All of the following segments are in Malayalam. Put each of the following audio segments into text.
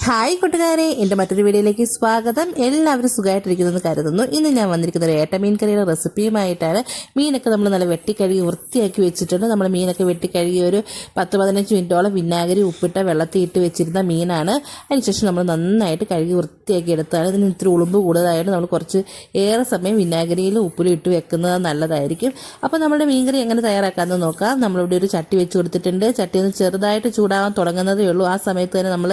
ഹായ് കൂട്ടുകാരെ എന്റെ മറ്റൊരു വീഡിയോയിലേക്ക് സ്വാഗതം. എല്ലാവരും സുഖമായിട്ടിരിക്കുന്നെന്ന് കരുതുന്നു. ഇന്ന് ഞാൻ വന്നിരിക്കുന്ന ഒരു ഏട്ടമീൻ കറിയുടെ റെസിപ്പിയുമായിട്ടാണ് മീനൊക്കെ നമ്മൾ നല്ല വെട്ടിക്കഴുകി വൃത്തിയാക്കി വെച്ചിട്ടുണ്ട്. നമ്മൾ മീനൊക്കെ വെട്ടിക്കഴുകി ഒരു പത്ത് പതിനഞ്ച് മിനിറ്റോളം വിനാഗിരി ഉപ്പിട്ട വെള്ളത്തിൽ ഇട്ട് വെച്ചിരുന്ന മീനാണ്. അതിനുശേഷം നമ്മൾ നന്നായിട്ട് കഴുകി വൃത്തിയാക്കി എടുത്താണ് ഇതിന് ഇത്തിരി ഉളുമ്പ് കൂടുതലായിട്ട് നമ്മൾ കുറച്ച് ഏറെ സമയം വിനാഗിരിയിലും ഉപ്പിലും ഇട്ട് വെക്കുന്നത് നല്ലതായിരിക്കും. അപ്പോൾ നമ്മുടെ മീൻകറി എങ്ങനെ തയ്യാറാക്കാമെന്ന് നോക്കാം. നമ്മളിവിടെ ഒരു ചട്ടി വെച്ച് കൊടുത്തിട്ടുണ്ട്. ചട്ടി ഒന്ന് ചെറുതായിട്ട് ചൂടാവാൻ തുടങ്ങുന്നതേ ഉള്ളൂ. ആ സമയത്ത് തന്നെ നമ്മൾ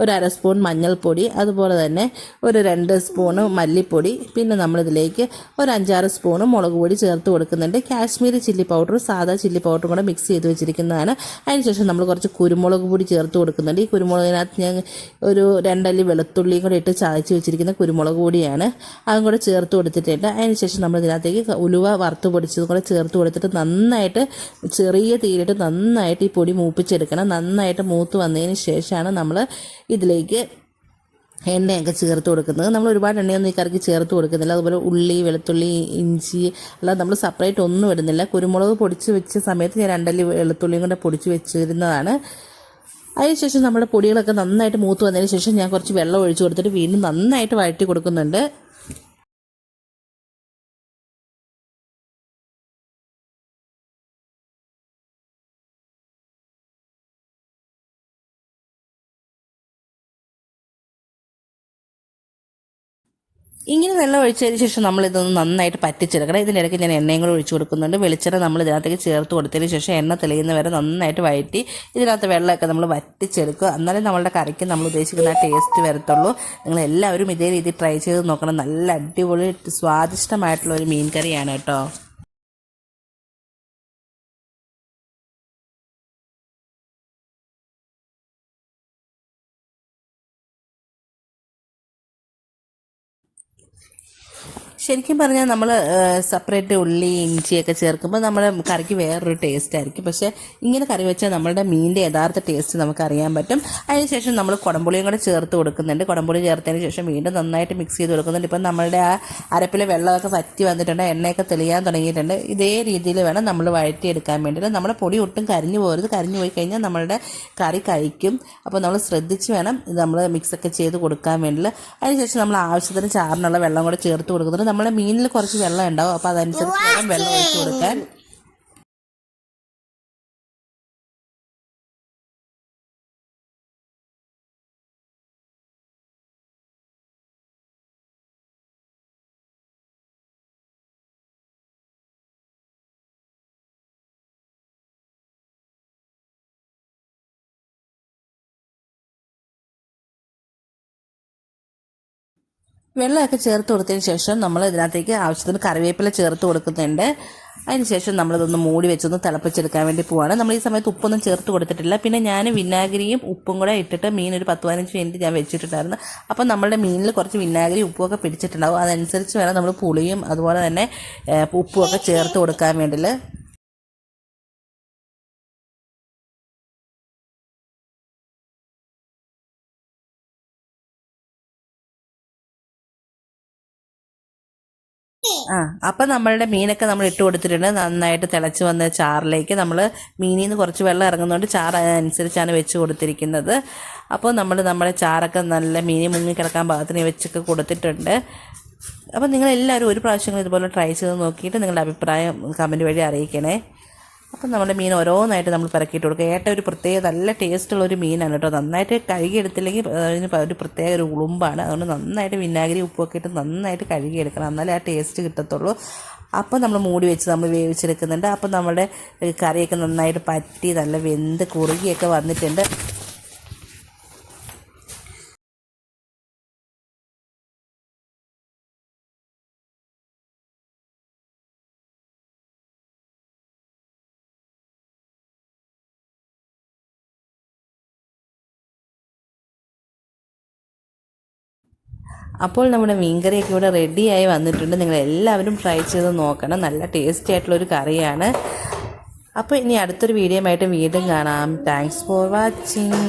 ഒരു അര സ്പൂൺ മഞ്ഞൾപ്പൊടി അതുപോലെ തന്നെ ഒരു രണ്ട് സ്പൂണ് മല്ലിപ്പൊടി പിന്നെ നമ്മളിതിലേക്ക് ഒരു അഞ്ചാറ് സ്പൂണ് മുളക് പൊടി ചേർത്ത് കൊടുക്കുന്നുണ്ട്. കാശ്മീരി ചില്ലി പൗഡറും സാധാ ചില്ലി പൗഡറും കൂടെ മിക്സ് ചെയ്ത് വെച്ചിരിക്കുന്നതാണ്. അതിനുശേഷം നമ്മൾ കുറച്ച് കുരുമുളക് പൊടി ചേർത്ത് കൊടുക്കുന്നുണ്ട്. ഈ കുരുമുളകിനകത്ത് ഞാൻ ഒരു രണ്ടല്ലി വെളുത്തുള്ളിയും കൂടെ ഇട്ട് ചായച്ച് വെച്ചിരിക്കുന്ന കുരുമുളക് പൊടിയാണ്. അതും കൂടെ ചേർത്ത് കൊടുത്തിട്ടുണ്ട്. അതിനുശേഷം നമ്മൾ ഇതിനകത്തേക്ക് ഉലുവ വറുത്ത് പൊടിച്ചതും കൂടെ ചേർത്ത് കൊടുത്തിട്ട് നന്നായിട്ട് ചെറിയ തീയിലിട്ട് നന്നായിട്ട് ഈ പൊടി മൂപ്പിച്ചെടുക്കണം. നന്നായിട്ട് മൂത്ത് വന്നതിന് ശേഷമാണ് നമ്മൾ ഇതിലേക്ക് എണ്ണയൊക്കെ ചേർത്ത് കൊടുക്കുന്നത്. നമ്മൾ ഒരുപാട് എണ്ണയൊന്നും ഈ കറിക്ക് ചേർത്ത് കൊടുക്കുന്നില്ല. അതുപോലെ ഉള്ളി വെളുത്തുള്ളി ഇഞ്ചി അല്ലാതെ നമ്മൾ സെപ്പറേറ്റ് ഒന്നും ഇടുന്നില്ല. കുരുമുളക് പൊടിച്ച് വെച്ച സമയത്ത് ഞാൻ രണ്ടല്ലി വെളുത്തുള്ളിയും കൂടെ പൊടിച്ച് വെച്ചിരുന്നതാണ്. അതിനുശേഷം നമ്മുടെ പൊടികളൊക്കെ നന്നായിട്ട് മൂത്ത് വന്നതിന് ശേഷം ഞാൻ കുറച്ച് വെള്ളം ഒഴിച്ച് കൊടുത്തിട്ട് വീണ്ടും നന്നായിട്ട് വഴറ്റി കൊടുക്കുന്നുണ്ട്. ഇങ്ങനെ വെള്ളം ഒഴിച്ചതിന് ശേഷം നമ്മൾ ഇതൊന്ന് നന്നായിട്ട് പറ്റിച്ചെടുക്കണം. ഇതിന്റെ ഇടയ്ക്ക് ഞാൻ എണ്ണയും കൂടെ ഒഴിച്ചു കൊടുക്കുന്നുണ്ട്. വെളിച്ചെണ്ണ നമ്മൾ ഇതിനകത്തേക്ക് ചേർത്ത് കൊടുത്തതിന് ശേഷം എണ്ണ തെളിയുന്ന വരെ നന്നായിട്ട് വഴറ്റി ഇതിനകത്ത് വെള്ളമൊക്കെ നമ്മൾ വറ്റിച്ചെടുക്കുക. എന്നാലും നമ്മളുടെ കറിക്ക് നമ്മൾ ഉദ്ദേശിക്കുന്ന ടേസ്റ്റ് വരത്തുള്ളൂ. നിങ്ങൾ എല്ലാവരും ഇതേ രീതിയിൽ ട്രൈ ചെയ്ത് നോക്കണം. നല്ല അടിപൊളി സ്വാദിഷ്ടമായിട്ടുള്ള ഒരു മീൻ കറിയാണ് കേട്ടോ. ശരിക്കും പറഞ്ഞാൽ നമ്മൾ സെപ്പറേറ്റ് ഉള്ളി ഇഞ്ചിയൊക്കെ ചേർക്കുമ്പോൾ നമ്മുടെ കറിക്ക് വേറൊരു ടേസ്റ്റ് ആയിരിക്കും. പക്ഷേ ഇങ്ങനെ കറി വെച്ചാൽ നമ്മളുടെ മീനിന്റെ യഥാർത്ഥ ടേസ്റ്റ് നമുക്ക് അറിയാൻ പറ്റും. അതിനുശേഷം നമ്മൾ കുടംപുളിയും കൂടെ ചേർത്ത് കൊടുക്കുന്നുണ്ട്. കുടംപുളി ചേർത്തതിന് ശേഷം വീണ്ടും നന്നായിട്ട് മിക്സ് ചെയ്ത് കൊടുക്കുന്നുണ്ട്. ഇപ്പം നമ്മളുടെ ആ അരപ്പിലെ വെള്ളമൊക്കെ വറ്റി വന്നിട്ടുണ്ട്. എണ്ണയൊക്കെ തെളിയാൻ തുടങ്ങിയിട്ടുണ്ട്. ഇതേ രീതിയിൽ വേണം നമ്മൾ വഴറ്റിയെടുക്കാൻ വേണ്ടിയിട്ട്. നമ്മുടെ പൊടി ഒട്ടും കരിഞ്ഞു പോകരുത്. കരിഞ്ഞു പോയി കഴിഞ്ഞാൽ നമ്മളുടെ കറി കഴിക്കും. അപ്പോൾ നമ്മൾ ശ്രദ്ധിച്ച് വേണം നമ്മൾ മിക്സൊക്കെ ചെയ്ത് കൊടുക്കാൻ വേണ്ടിയിട്ട്. അതിനുശേഷം നമ്മൾ ആവശ്യത്തിന് ചാറിനുള്ള വെള്ളം കൂടെ ചേർത്ത് കൊടുക്കുന്നുണ്ട്. നമ്മുടെ മീനിൽ കുറച്ച് വെള്ളം ഉണ്ടാവും. അപ്പോൾ അതനുസരിച്ച് വേണം വെള്ളം ഒഴിച്ച് കൊടുക്കാൻ വെള്ളമൊക്കെ ചേർത്ത് കൊടുത്തതിന് ശേഷം നമ്മൾ ഇതിനകത്തേക്ക് ആവശ്യത്തിന് കറിവേപ്പില ചേർത്ത് കൊടുക്കുന്നുണ്ട്. അതിനുശേഷം നമ്മളിതൊന്ന് മൂടി വെച്ചൊന്ന് തിളപ്പിച്ചെടുക്കാൻ വേണ്ടി പോവാണ്. നമ്മൾ ഈ സമയത്ത് ഉപ്പൊന്നും ചേർത്ത് കൊടുത്തിട്ടില്ല. പിന്നെ ഞാൻ വിനാഗിരിയും ഉപ്പും കൂടെ ഇട്ടിട്ട് മീൻ ഒരു പത്ത് പതിനഞ്ച് മിനിറ്റ് ഞാൻ വെച്ചിട്ടുണ്ടായിരുന്നു. അപ്പോൾ നമ്മുടെ മീനിൽ കുറച്ച് വിനാഗിരി ഉപ്പുമൊക്കെ പിടിച്ചിട്ടുണ്ടാവും. അതനുസരിച്ച് വേണം നമ്മൾ പുളിയും അതുപോലെ തന്നെ ഉപ്പും ഒക്കെ ചേർത്ത് കൊടുക്കാൻ വേണ്ടിയിട്ട്. ആ അപ്പം നമ്മളുടെ മീനൊക്കെ നമ്മൾ ഇട്ട് കൊടുത്തിട്ടുണ്ട്. നന്നായിട്ട് തിളച്ച് വന്ന ചാറിലേക്ക് നമ്മൾ മീനിൽ നിന്ന് കുറച്ച് വെള്ളം ഇറങ്ങുന്നതുകൊണ്ട് ചാറ് അതിനനുസരിച്ചാണ് വെച്ച് കൊടുത്തിരിക്കുന്നത്. അപ്പോൾ നമ്മൾ നമ്മുടെ ചാറൊക്കെ നല്ല മീനി മുങ്ങി കിടക്കാൻ പാകത്തിന് വെച്ചൊക്കെ കൊടുത്തിട്ടുണ്ട്. അപ്പോൾ നിങ്ങളെല്ലാവരും ഒരു പ്രാവശ്യം ഇതുപോലെ ട്രൈ ചെയ്ത് നോക്കിയിട്ട് നിങ്ങളുടെ അഭിപ്രായം കമന്റ് വഴി അറിയിക്കണേ. അപ്പം നമ്മുടെ മീൻ ഓരോന്നായിട്ട് നമ്മൾ പിറക്കിയിട്ട് കൊടുക്കുക ഏട്ട ഒരു പ്രത്യേക നല്ല ടേസ്റ്റുള്ള ഒരു മീനാണ് കേട്ടോ. നന്നായിട്ട് കഴുകിയെടുത്തില്ലെങ്കിൽ അതിന് ഒരു പ്രത്യേക ഒരു ഉളുമ്പാണ്. അതുകൊണ്ട് നന്നായിട്ട് വിനാഗിരി ഉപ്പൊക്കെ ഇട്ട് നന്നായിട്ട് കഴുകിയെടുക്കണം എന്നാലേ ആ ടേസ്റ്റ് കിട്ടത്തുള്ളൂ. അപ്പോൾ നമ്മൾ മൂടി വെച്ച് നമ്മൾ വേവിച്ചെടുക്കുന്നുണ്ട്. അപ്പം നമ്മുടെ കറിയൊക്കെ നന്നായിട്ട് പറ്റി നല്ല വെന്ത് കുറുകിയൊക്കെ വന്നിട്ടുണ്ട്. അപ്പോൾ നമ്മുടെ മീൻകറിയൊക്കെ ഇവിടെ റെഡിയായി വന്നിട്ടുണ്ട്. നിങ്ങൾ എല്ലാവരും ട്രൈ ചെയ്ത് നോക്കണം. നല്ല ടേസ്റ്റി ആയിട്ടുള്ളൊരു കറിയാണ്. അപ്പോൾ ഇനി അടുത്തൊരു വീഡിയോ ആയിട്ട് വീണ്ടും കാണാം. Thanks for watching